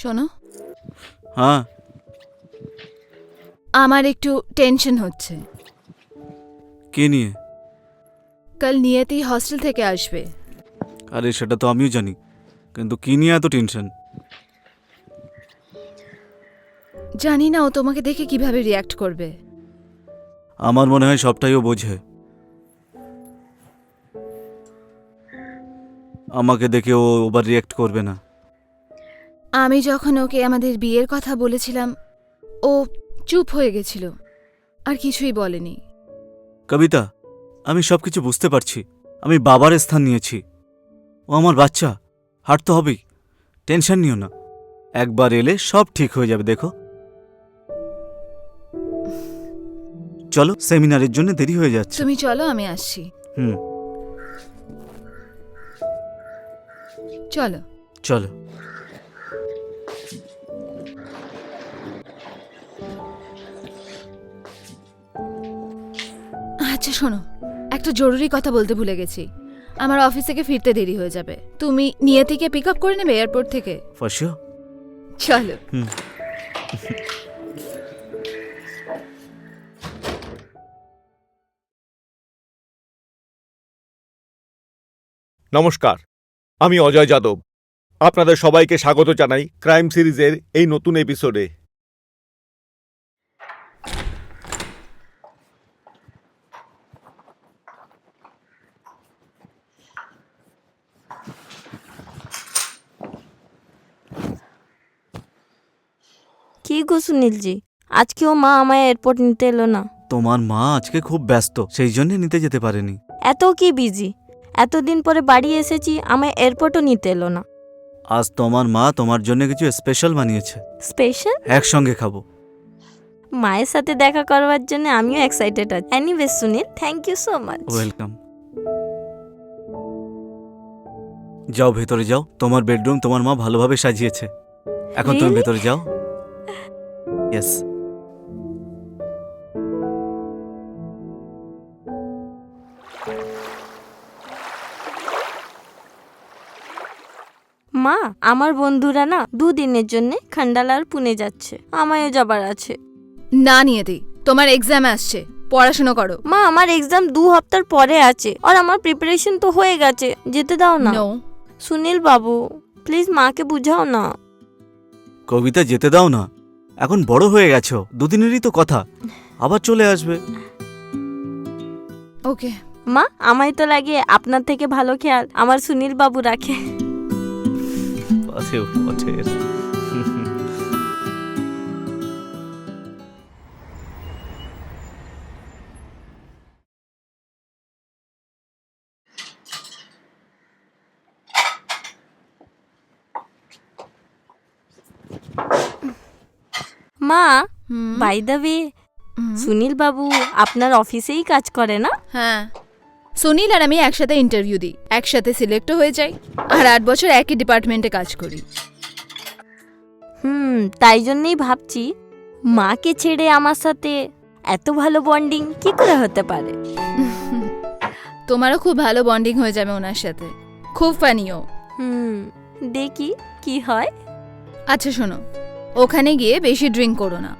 শোনো। হ্যাঁ। আমার একটু টেনশন হচ্ছে। কে নিয়ে? কাল নিয়তি হস্টেল থেকে আসবে। আরে সেটা তো আমিও জানি কিন্তু কি নিয়ে এত টেনশন জানি না ও তোমাকে দেখে কীভাবে রিয়াক্ট করবে। আমার মনে হয় সবটাই ও বোঝে। আমাকে দেখে ও ওভার রিয়াক্ট করবে না। আমি যখন ওকে আমাদের বিয়ের কথা বলেছিলাম ও চুপ হয়ে গেছিল আর কিছুই বলেনি। কবিতা আমি সব কিছু বুঝতে পারছি। আমি বাবার স্থান নিয়েছি। ও আমার বাচ্চা হাঁটতে হবেই। টেনশন নিও না। একবার এলে সব ঠিক হয়ে যাবে দেখো। চলো সেমিনারের জন্য দেরি হয়ে যাচ্ছে। তুমি চলো আমি আসছি। হুম। চলো। চলো। আচ্ছা শোনো। একটা জরুরি কথা বলতে ভুলে গেছি। আমার অফিস থেকে ফিরতে দেরি হয়ে যাবে। তুমি নিয়তিকে পিক আপ করে নেবে এয়ারপোর্ট থেকে? চলো। হুম। নমস্কার। আমি অজয় যাদব। আপনাদের সবাইকে স্বাগত জানাই ক্রাইম সিরিজের এই নতুন এপিসোডে কি গো সুনীলজি আজকেও মা আমায় এয়ারপোর্ট নিতে এলো না। তোমার মা আজকে খুব ব্যস্ত সেই জন্য নিতে যেতে পারেনি। এত কি বিজি এতদিন পরে বাড়ি এসেছি আমায় এয়ারপোর্টও নিতে এলো না। আজ তোমার মা তোমার জন্য কিছু স্পেশাল বানিয়েছে। স্পেশাল একসঙ্গে খাব। মায়ের সাথে দেখা করবার জন্য আমিও এক্সাইটেড আছি। Anyway Sunil thank you so much welcome যাও ভেতরে যাও। তোমার বেডরুম তোমার মা ভালোভাবে সাজিয়েছে। এখন তুমি ভেতরে যাও। ইয়েস মা আমার বন্ধুরা না দুদিনের জন্য খান্ডালার পুনে যাচ্ছে। আমায়ও যাবার আছে। না নিয়ে নিয়তি তোমার এক্সাম আসছে। পড়াশোনা করো। মা আমার এক্সাম দু হপ্তার পরে আছে। আর আমার প্রিপারেশন তো হয়ে গেছে। যেতে দাও না। নো সুনীল বাবু প্লিজ মাকে বুঝাও না। কবিতা যেতে দাও না। এখন বড় হয়ে গেছো দুদিনেরই তো কথা। আবার চলে আসবে। ওকে। মা আমায় তো লাগে আপনার থেকে ভালো খেয়াল আমার সুনীল বাবু রাখে। মা বাই দ্য ওয়ে সুনীল বাবু আপনার অফিসেই কাজ করে না? হ্যাঁ। সুনীল আর আমি একসাথে ইন্টারভিউ দিই একসাথে সিলেক্টও হয়ে যাই আর আট বছর একই ডিপার্টমেন্টে কাজ করি। হুম তাই জন্যই ভাবছি মাকে ছেড়ে আমার সাথে এত ভালো বন্ডিং কি করে হতে পারে? তোমারও খুব ভালো বন্ডিং হয়ে যাবে ওনার সাথে। খুব ফানিও হুম দেখি কি হয়। আচ্ছা শোনো ওখানে গিয়ে বেশি ড্রিঙ্ক করো না।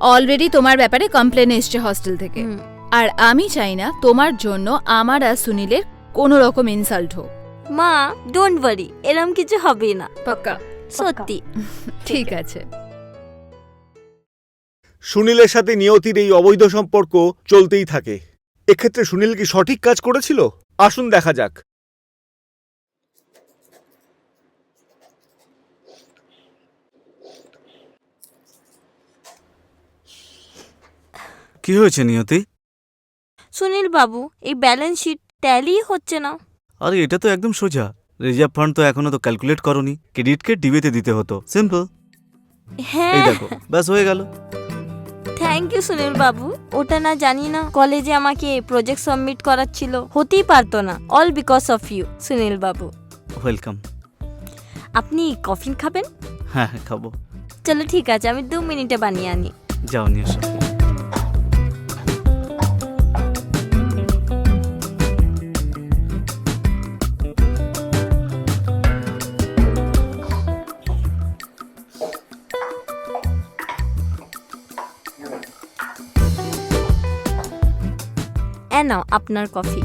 অলরেডি তোমার ব্যাপারে কমপ্লেন এসছে হস্টেল থেকে। আর আমি চাই না তোমার জন্য আমার আর সুনীলের কোনো রকম ইনসাল্ট হোক। মা ডোন্ট ওয়ারি এরম কিছু হবে না। পাক্কা। সত্যি। ঠিক আছে। সুনীলের সাথে নিয়তির এই অবৈধ সম্পর্ক চলতেই থাকে। এক্ষেত্রে সুনীল কি সঠিক কাজ করেছিল? আসুন দেখা যাক। কি হয়েছে নিয়তি? সুনীল বাবু এই ব্যালেন্স শিট ট্যালি হচ্ছে না। আরে এটা তো একদম সোজা। রিজার্ভ ফান্ড তো এখনও তো ক্যালকুলেট করনি। ক্রেডিটকে ডিবিতে দিতে হতো। সিম্পল এই হ্যাঁ দেখো ব্যাস হয়ে গেল। থ্যাংক ইউ সুনীল বাবু। ওটা না জানি না কলেজে আমাকে প্রজেক্ট সাবমিট করার ছিল হতেই পারতো না। All because of you Sunil Babu. Welcome আপনি কফিন খাবেন? হ্যাঁ হ্যাঁ খাব। চলো ঠিক আছে আমি দু মিনিটে বানিয়ে আনি। যাও নিয়ে নাও আপনার কফি।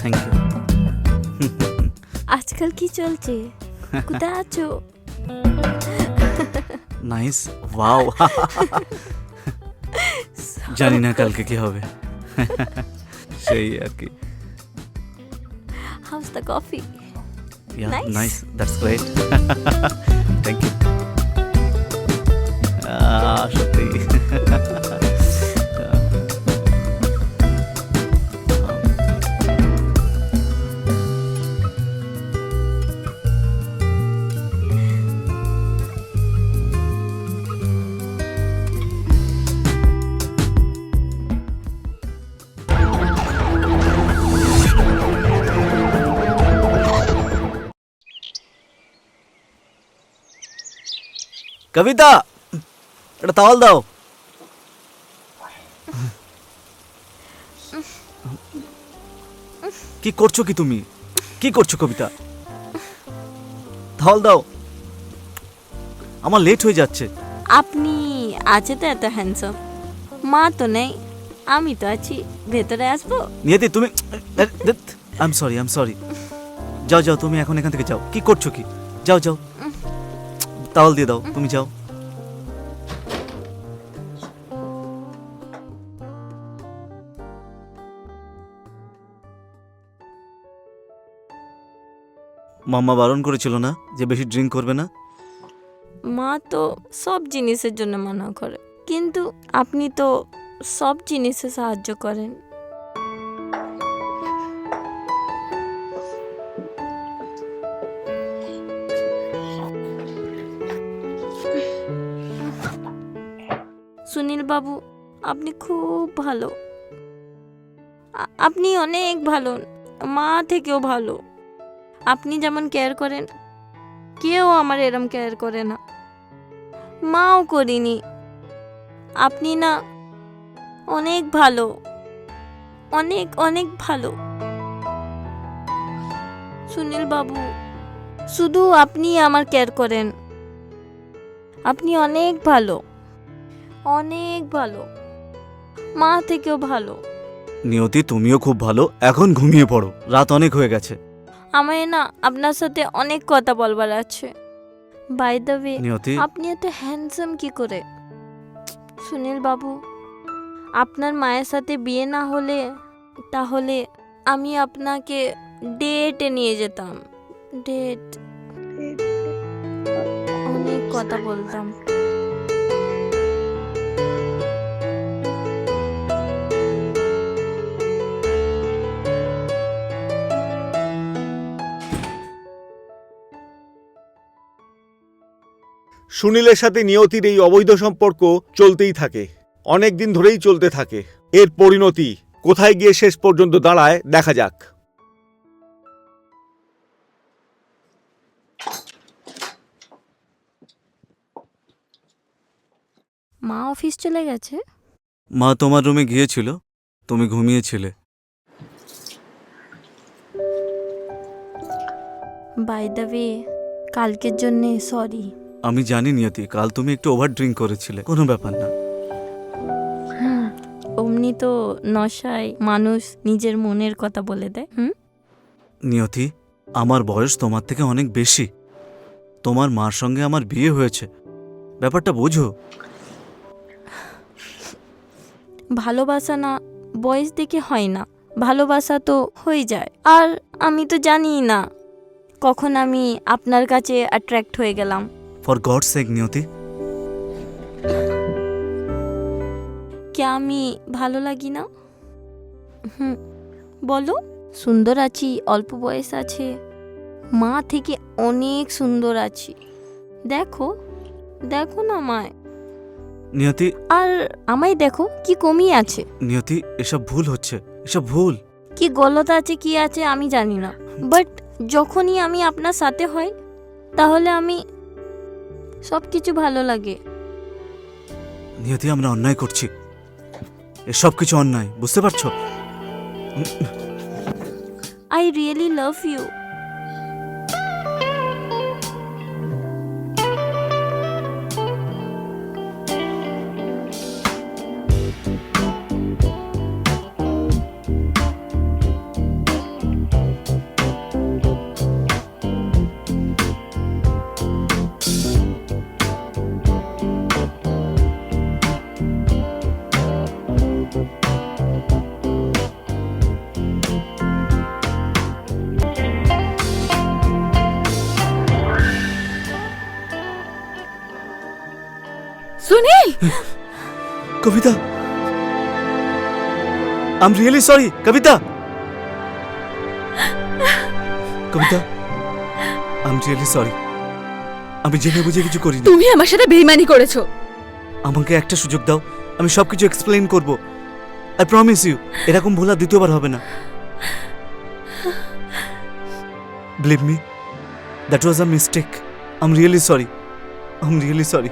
থ্যাংক ইউ আজকাল কি চলছে? কোথায় আছো? নাইস ওয়াও জানি না কালকে কি হবে। সেই আর কি। House the coffee Yeah, Nice. nice. That's great. Thank you. Ah, Kabita এটা তাওয়াল দাও কি করছ কি তুমি কি করছ কবিতা তাওয়াল দাও আমার লেট হয়ে যাচ্ছে আপনি আছে তো এত হ্যান্ডসাম মা তো নেই আমি তো আছি ভেতরে আসব নিয়তি তুমি I am sorry I am sorry যাও যাও তুমি এখন এখান থেকে যাও কি করছ কি যাও যাও তাওয়াল দিয়ে দাও, তুমি যাও। মাম্মা বারণ করেছিল না যে বেশি ড্রিঙ্ক করবে না? মা তো সব জিনিসের জন্য মানা করে, কিন্তু আপনি তো সব জিনিসে সাহায্য করেন। আপনি খুব ভালো। আপনি অনেক ভালো। মা থেকেও ভালো। আপনি যেমন কেয়ার করেন, কেউ আমার এরম কেয়ার করে না। মাও করিনি। আপনি না অনেক ভালো। অনেক অনেক ভালো। সুনীল বাবু, শুধু আপনি আমার কেয়ার করেন। আপনি অনেক ভালো। অনেক ভালো। মা থেকেও ভালো। নিয়তি তুমিও খুব ভালো। এখন ঘুমিয়ে পড়ো। রাত অনেক হয়ে গেছে। আমায় না আপনার সাথে অনেক কথা বলবার আছে। বাই দ্য ওয়ে নিয়তি। আপনি এত হ্যান্ডসাম কি করে? সুনীল বাবু আপনার মায়ের সাথে বিয়ে না হলে তাহলে আমি আপনাকে ডেটে নিয়ে যেতাম। ডেট অনেক কথা বলতাম। সুনীলের সাথে নিয়তির এই অবৈধ সম্পর্ক চলতেই থাকে। অনেক দিন ধরেই চলতে থাকে। এর পরিণতি কোথায় গিয়ে শেষ পর্যন্ত দাঁড়ায় দেখা যাক। মা অফিস চলে গেছে? মা তোমার রুমে গিয়েছিল। তুমি ঘুমিয়েছিলে। বাই দ্য ওয়ে কালকের জন্যে সরি আমি জানি নিয়তি কাল তুমি একটু ওভার ড্রিঙ্ক করেছিলে। কোনো ব্যাপার না। হুম অমনি তো নশায় মানুষ নিজের মনের কথা বলে দেয় হুম? নিয়তি আমার বয়স তোমার থেকে অনেক বেশি। তোমার মার সঙ্গে আমার বিয়ে হয়েছে। ব্যাপারটা বোঝো। ভালোবাসা না বয়স দেখে হয় না। ভালোবাসা তো হয়ে যায়। আর আমি তো জানি না কখন আমি আপনার কাছে অ্যাট্রাক্ট হয়ে গেলাম। ফর গড সেক নিয়তি। কে আমি ভালো লাগি না? হুম বলো। সুন্দর আছি অল্প বয়স আছে। মা থেকে অনেক সুন্দর আছি। দেখো দেখো না আমায়। নিয়তি। আর আমায় দেখো কি কমিয়ে আছে। নিয়তি এসব ভুল হচ্ছে এসব ভুল। কি গলত আছে কি আছে আমি জানি না। বাট যখনই আমি আপনার সাথে হই তাহলে আমি সব কিছু ভালো লাগে। নিয়তি আমরা অন্যায় করছি। এসব কিছু অন্যায় বুঝতে পারছ? I really love you Sunil Kabita. I am really sorry Kabita. Kabita I am really sorry আমি জেনে বুঝে কিছু করিনি। তুমি আমার সাথে বেইমানি করেছ। আমাকে একটা সুযোগ দাও আমি সবকিছু এক্সপ্লেইন করব। আই প্রমিস ইউ এরকম ভুল আর দ্বিতীয়বার হবে না। Believe me that was a mistake I am really sorry I am really sorry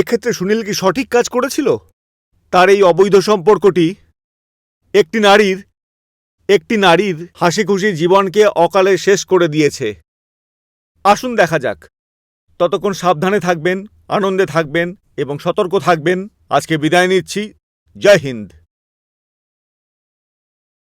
এক্ষেত্রে সুনীল কি সঠিক কাজ করেছিল? তার এই অবৈধ সম্পর্কটি একটি নারীর একটি নারীর হাসি খুশি জীবনকে অকালে শেষ করে দিয়েছে। আসুন দেখা যাক। ততক্ষণ সাবধানে থাকবেন, আনন্দে থাকবেন এবং সতর্ক থাকবেন। আজকে বিদায় নিচ্ছি। জয় হিন্দ।